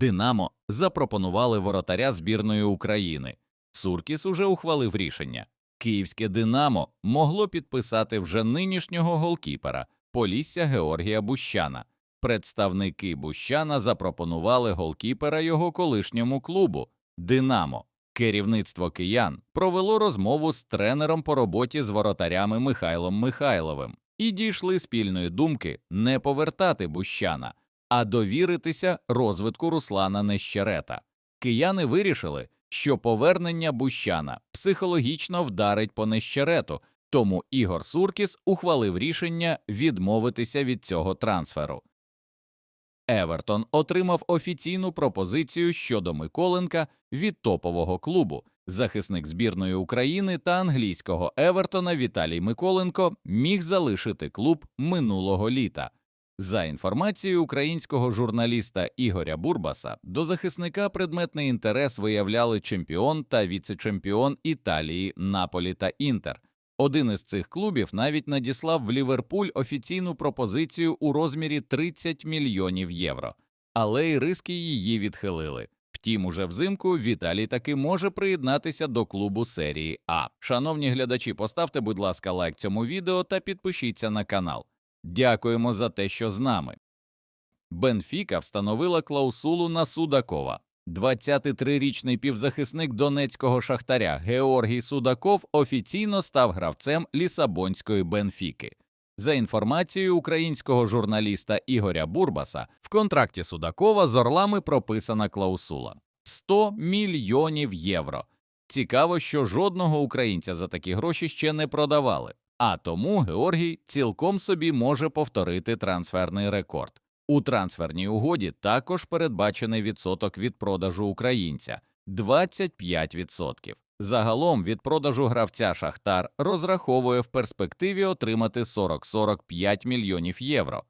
Динамо запропонували воротаря збірної України. Суркіс уже ухвалив рішення. Київське Динамо могло підписати вже нинішнього голкіпера Полісся Георгія Бущана. Представники Бущана запропонували голкіпера його колишньому клубу Динамо. Керівництво киян провело розмову з тренером по роботі з воротарями Михайлом Михайловим і дійшли спільної думки не повертати Бущана, а довіритися розвитку Руслана Нещерета. Кияни вирішили, що повернення Бущана психологічно вдарить по Нещерету, тому Ігор Суркіс ухвалив рішення відмовитися від цього трансферу. Евертон отримав офіційну пропозицію щодо Миколенка від топового клубу. Захисник збірної України та англійського Евертона Віталій Миколенко міг залишити клуб минулого літа. За інформацією українського журналіста Ігоря Бурбаса, до захисника предметний інтерес виявляли чемпіон та віце-чемпіон Італії Наполі та Інтер. Один із цих клубів навіть надіслав в Ліверпуль офіційну пропозицію у розмірі 30 мільйонів євро, але й риски її відхилили. Втім, уже взимку Віталій таки може приєднатися до клубу серії А. Шановні глядачі, поставте, будь ласка, лайк цьому відео та підпишіться на канал. Дякуємо за те, що з нами. Бенфіка встановила клаусулу на Судакова. 23-річний півзахисник донецького шахтаря Георгій Судаков офіційно став гравцем Лісабонської Бенфіки. За інформацією українського журналіста Ігоря Бурбаса, в контракті Судакова з Орлами прописана клаусула 100 мільйонів євро. Цікаво, що жодного українця за такі гроші ще не продавали, а тому Георгій цілком собі може повторити трансферний рекорд. У трансферній угоді також передбачений відсоток від продажу українця 25%. Загалом від продажу гравця Шахтар розраховує в перспективі отримати 40-45 мільйонів євро.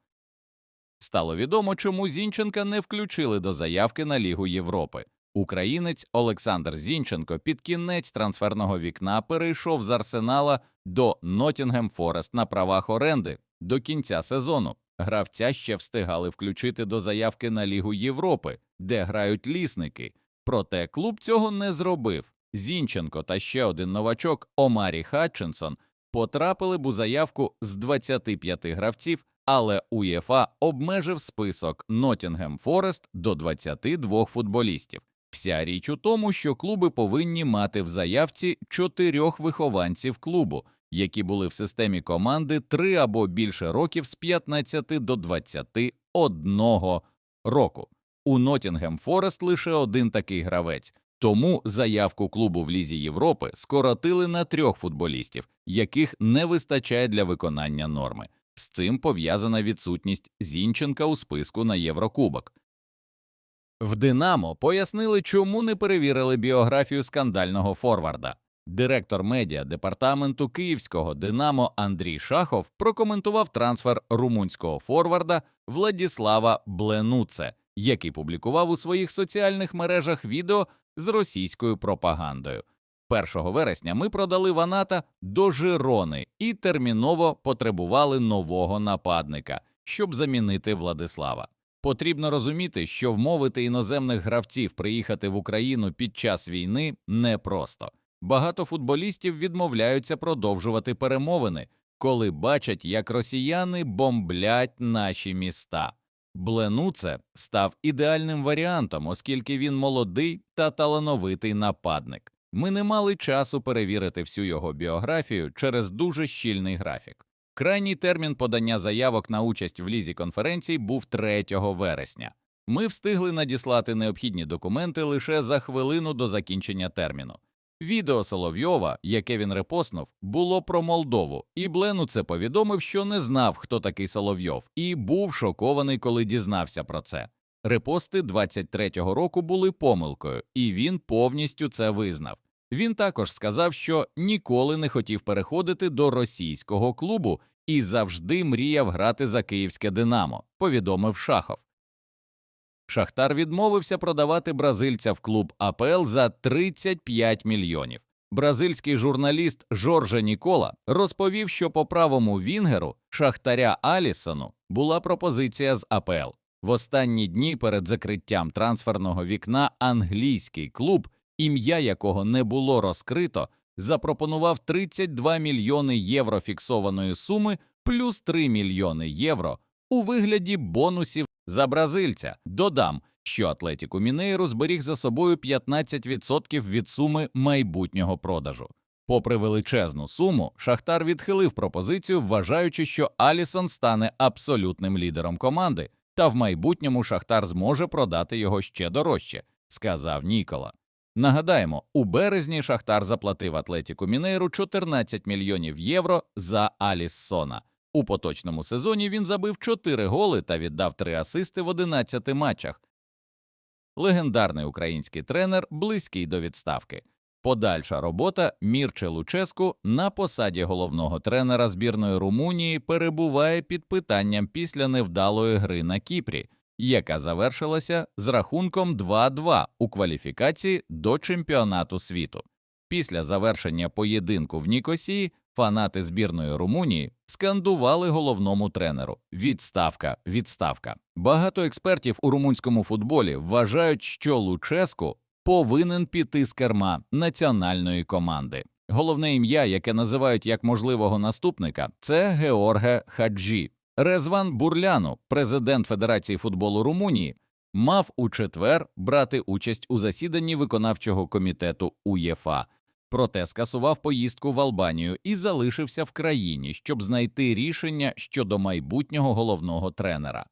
Стало відомо, чому Зінченка не включили до заявки на Лігу Європи. Українець Олександр Зінченко під кінець трансферного вікна перейшов з Арсенала до Ноттінгем Форест на правах оренди до кінця сезону. Гравця ще встигали включити до заявки на Лігу Європи, де грають лісники. Проте клуб цього не зробив. Зінченко та ще один новачок Омарі Хатчинсон потрапили б у заявку з 25 гравців, але УЄФА обмежив список Ноттінгем Форест до 22 футболістів. Вся річ у тому, що клуби повинні мати в заявці чотирьох вихованців клубу, які були в системі команди три або більше років з 15 до 21 року. У Ноттінгем Форест лише один такий гравець, тому заявку клубу в Лізі Європи скоротили на трьох футболістів, яких не вистачає для виконання норми. З цим пов'язана відсутність Зінченка у списку на Єврокубок. В Динамо пояснили, чому не перевірили біографію скандального форварда. Директор медіа департаменту київського Динамо Андрій Шахов прокоментував трансфер румунського форварда Владіслава Бленуце, який публікував у своїх соціальних мережах відео з російською пропагандою. 1 вересня ми продали Ваната до Жирони і терміново потребували нового нападника, щоб замінити Владислава. Потрібно розуміти, що вмовити іноземних гравців приїхати в Україну під час війни непросто. Багато футболістів відмовляються продовжувати перемовини, коли бачать, як росіяни бомблять наші міста. Бленуце став ідеальним варіантом, оскільки він молодий та талановитий нападник. Ми не мали часу перевірити всю його біографію через дуже щільний графік. Крайній термін подання заявок на участь в лізі конференцій був 3 вересня. Ми встигли надіслати необхідні документи лише за хвилину до закінчення терміну. Відео Соловйова, яке він репостнув, було про Молдову, і Блену це повідомив, що не знав, хто такий Соловйов, і був шокований, коли дізнався про це. Репости 23-го року були помилкою, і він повністю це визнав. Він також сказав, що ніколи не хотів переходити до російського клубу і завжди мріяв грати за київське Динамо, повідомив Шахов. Шахтар відмовився продавати бразильця в клуб АПЛ за 35 мільйонів. Бразильський журналіст Жорже Нікола розповів, що по правому Вінгеру Шахтаря Алісону була пропозиція з АПЛ. В останні дні перед закриттям трансферного вікна англійський клуб, ім'я якого не було розкрито, запропонував 32 мільйони євро фіксованої суми плюс 3 мільйони євро у вигляді бонусів за бразильця. Додам, що Атлетіку Мінейру зберіг за собою 15% від суми майбутнього продажу. Попри величезну суму, Шахтар відхилив пропозицію, вважаючи, що Алісон стане абсолютним лідером команди, та в майбутньому Шахтар зможе продати його ще дорожче, сказав Нікола. Нагадаємо, у березні Шахтар заплатив Атлетіку Мінейру 14 мільйонів євро за Аліссона. У поточному сезоні він забив 4 голи та віддав 3 асисти в 11 матчах. Легендарний український тренер близький до відставки. Подальша робота Мірче Луческу на посаді головного тренера збірної Румунії перебуває під питанням після невдалої гри на Кіпрі, яка завершилася з рахунком 2-2 у кваліфікації до чемпіонату світу. Після завершення поєдинку в Нікосії фанати збірної Румунії скандували головному тренеру відставка, відставка. Багато експертів у румунському футболі вважають, що Луческу повинен піти з керма національної команди. Головне ім'я, яке називають як можливого наступника, це Георге Хаджі. Резван Бурляну, президент Федерації футболу Румунії, мав у четвер брати участь у засіданні виконавчого комітету УЄФА, проте скасував поїздку в Албанію і залишився в країні, щоб знайти рішення щодо майбутнього головного тренера.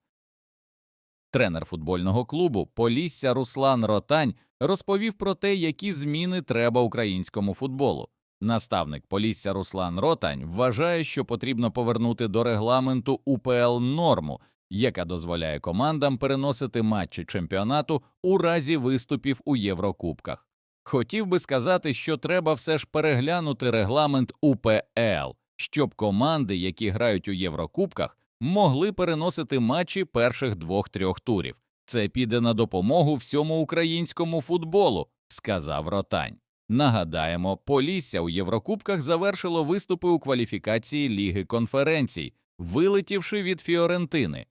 Тренер футбольного клубу Полісся Руслан Ротань розповів про те, які зміни треба українському футболу. Наставник Полісся Руслан Ротань вважає, що потрібно повернути до регламенту УПЛ норму, яка дозволяє командам переносити матчі чемпіонату у разі виступів у Єврокубках. Хотів би сказати, що треба все ж переглянути регламент УПЛ, щоб команди, які грають у Єврокубках, могли переносити матчі перших двох-трьох турів. Це піде на допомогу всьому українському футболу, сказав Ротань. Нагадаємо, Полісся у Єврокубках завершило виступи у кваліфікації Ліги конференцій, вилетівши від Фіорентини.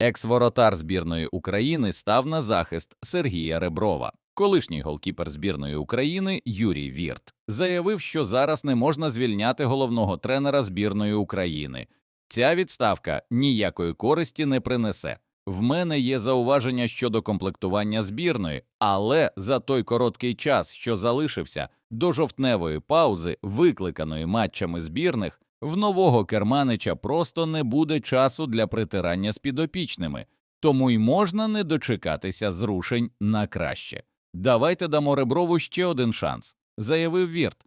Екс-воротар збірної України став на захист Сергія Реброва. Колишній голкіпер збірної України Юрій Вірт заявив, що зараз не можна звільняти головного тренера збірної України. Ця відставка ніякої користі не принесе. В мене є зауваження щодо комплектування збірної, але за той короткий час, що залишився до жовтневої паузи, викликаної матчами збірних, в нового керманича просто не буде часу для притирання з підопічними, тому й можна не дочекатися зрушень на краще. Давайте дамо Реброву ще один шанс, заявив Вірт.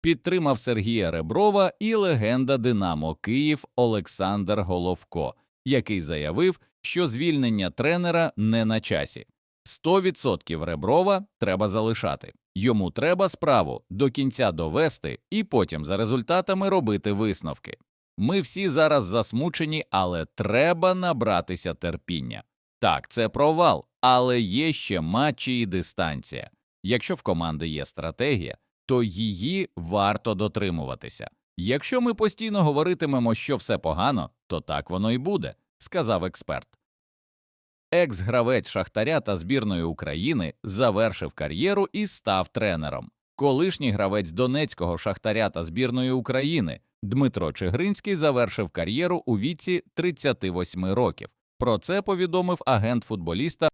Підтримав Сергія Реброва і легенда Динамо Київ Олександр Головко, який заявив, що звільнення тренера не на часі. 100% Реброва треба залишати. Йому треба справу до кінця довести і потім за результатами робити висновки. Ми всі зараз засмучені, але треба набратися терпіння. Так, це провал, але є ще матчі і дистанція. Якщо в команди є стратегія, то її варто дотримуватися. Якщо ми постійно говоритимемо, що все погано, то так воно і буде, сказав експерт. Екс-гравець Шахтаря та збірної України завершив кар'єру і став тренером. Колишній гравець Донецького Шахтаря та збірної України Дмитро Чигринський завершив кар'єру у віці 38 років. Про це повідомив агент футболіста.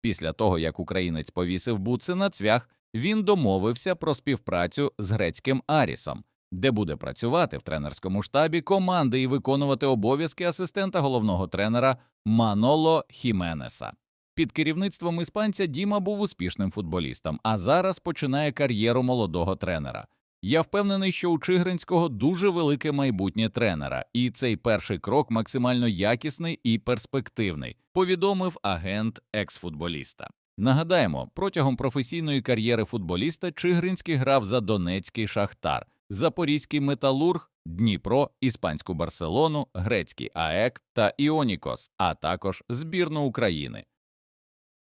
Після того, як українець повісив буци на цвях, він домовився про співпрацю з грецьким Арісом, де буде працювати в тренерському штабі команди і виконувати обов'язки асистента головного тренера Маноло Хіменеса. Під керівництвом іспанця Діма був успішним футболістом, а зараз починає кар'єру молодого тренера. Я впевнений, що у Чигринського дуже велике майбутнє тренера, і цей перший крок максимально якісний і перспективний, повідомив агент екс-футболіста. Нагадаємо, протягом професійної кар'єри футболіста Чигринський грав за Донецький Шахтар, Запорізький Металург, Дніпро, Іспанську Барселону, Грецький АЕК та Іонікос, а також збірну України.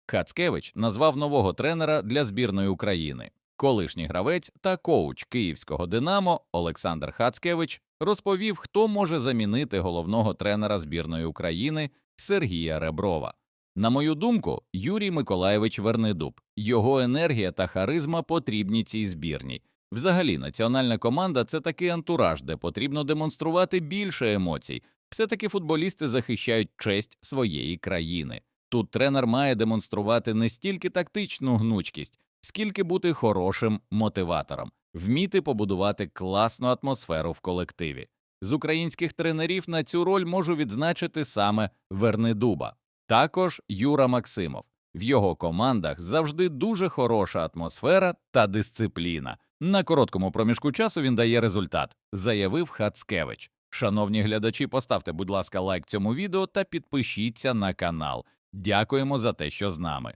Хацкевич назвав нового тренера для збірної України. Колишній гравець та коуч київського Динамо Олександр Хацкевич розповів, хто може замінити головного тренера збірної України Сергія Реброва. На мою думку, Юрій Миколаєвич Вернедуб, його енергія та харизма потрібні цій збірній. Взагалі, національна команда це такий антураж, де потрібно демонструвати більше емоцій. Все-таки футболісти захищають честь своєї країни. Тут тренер має демонструвати не стільки тактичну гнучкість, скільки бути хорошим мотиватором, вміти побудувати класну атмосферу в колективі. З українських тренерів на цю роль можу відзначити саме Вернедуба, також Юра Максимов. В його командах завжди дуже хороша атмосфера та дисципліна. На короткому проміжку часу він дає результат, заявив Хацкевич. Шановні глядачі, поставте, будь ласка, лайк цьому відео та підпишіться на канал. Дякуємо за те, що з нами.